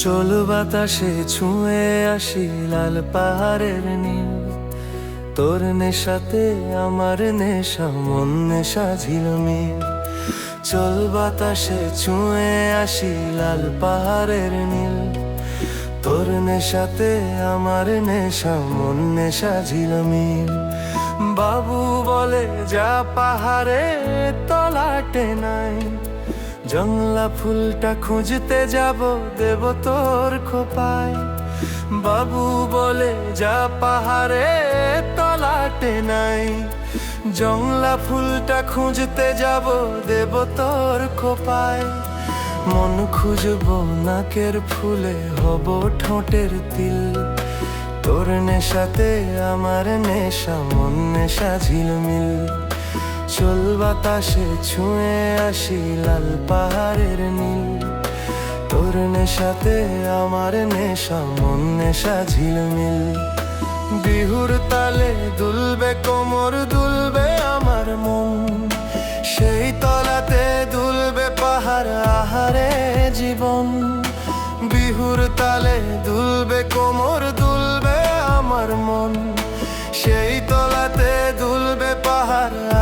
চল বাতাসে ছুঁয়ে আসি লাল পাহাড়ের নীল। তোর নেশাতে আমার নেশা, মন নেশা ঝিলমিল। চল বাতাসে ছুঁয়ে আসি লাল পাহাড়ের নীল। তোর নেশাতে আমার নেশা, মন নেশা ঝিলমিল। বাবু বলে, যা পাহাড়ে তলাটে নাই। জংলা ফুলটা খুঁজতে যাব দেব তোর খোপায়। বাবু বলে, যা পাহাড়ে তলাটে নাই। জংলা ফুলটা খুঁজতে যাব দেব তোর খোপায়। মন খুঁজবো, নাকের ফুলে হব ঠোঁটের তিল। তোর নেশাতে আমার নেশা, মন নেশা ঝিলমিল। চল বাতাসে ছুঁয়ে আসি লাল পাহাড়ের নীল। তোর নেশাতে আমার নেশা, মন নেশা ঝিলমিল। বিহুর তালে দুলবে, কোমর দুলবে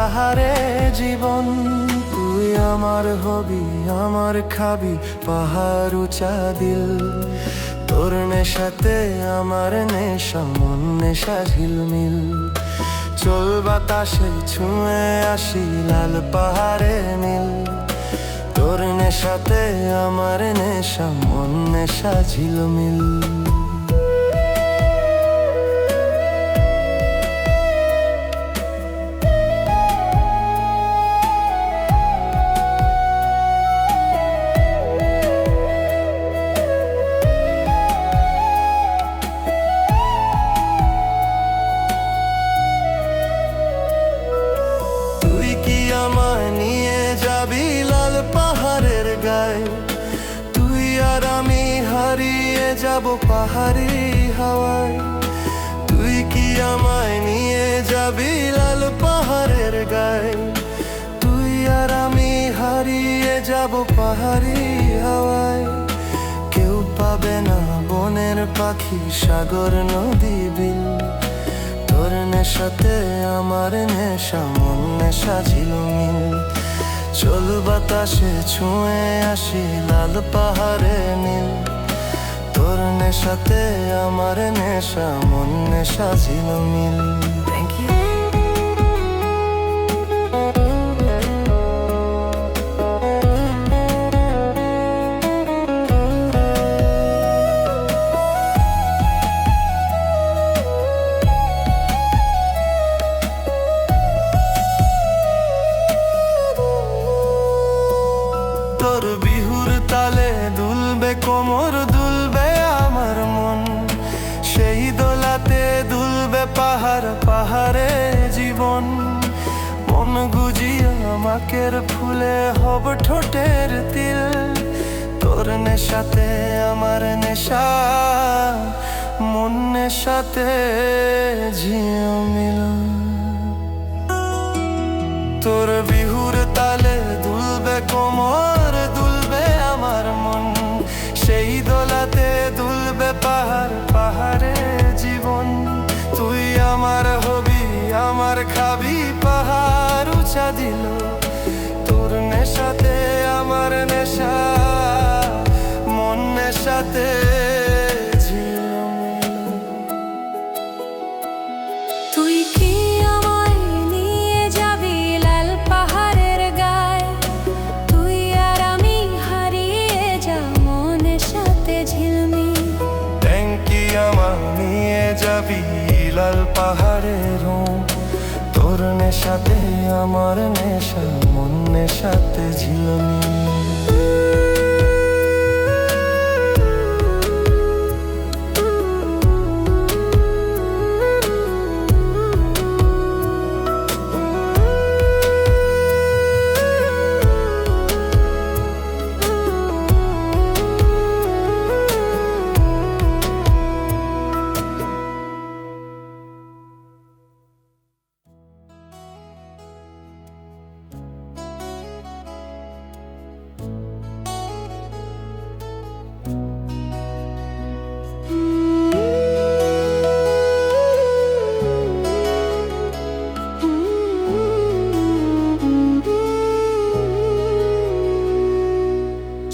পাহাড় জীবন, তুই আমার হবি, আমার খাবি, পাহাড় উঁচা দিল। তোর নেশাতে আমার নেশা, মন নেশা ঝিলমিল। চল বাতাসে ছুঁয়ে আসি, লাল পাহাড়ে নীল। তোর নেশাতে আমার নেশা, মন নেশা ঝিলমিল। যাব পাহাড়ি হাওয়ায়। তুই কি আমায় নিয়ে যাবি লাল পাহাড়ের গায়ে? তুই আর আমি হারিয়ে যাব পাহাড়ি হাওয়ায়। কেউ পাবে না বনের পাখি সাগর নদী বিল। তোর নেশাতে আমার নেশা, মন নেশা ঝিলমিল চল বাতাসে ছুঁয়ে আসি লাল পাহাড়ে নীল। তোর নেশাতে আমার নেশা মন নেশা ঝিলমিল মিল। তোর বিহুর তালে দুলবে কোমর দুলবে আমার মন। সেই দোলাতে দুলবে পাহাড়, পাহাড়ে জীবন। মন গুজিয়ে আমাকের ফুলে হব ঠোঁটের তিল। তোর নেশাতে, আমার নেশা, মন নেশাতে ঝিমিল তোর বিহুর তালে দুলবে কোমর নিয়ে যাবি লাল পাহাড়ের তোর নেশাতে আমার নেশা মন নেশাতে ঝিলমি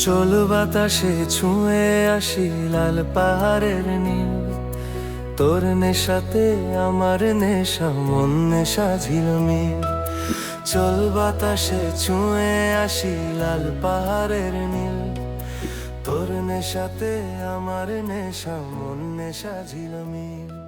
চল বাতাসে ছুঁয়ে আসি লাল পাহাড়ের নীল। তোর নেশাতে আমার নেশা, মন নেশা ঝিলমিল। চল বাতাসে ছুঁয়ে আসি লাল পাহাড়ের নীল। তোর নেশাতে আমার নেশা, মন নেশা ঝিলমিল।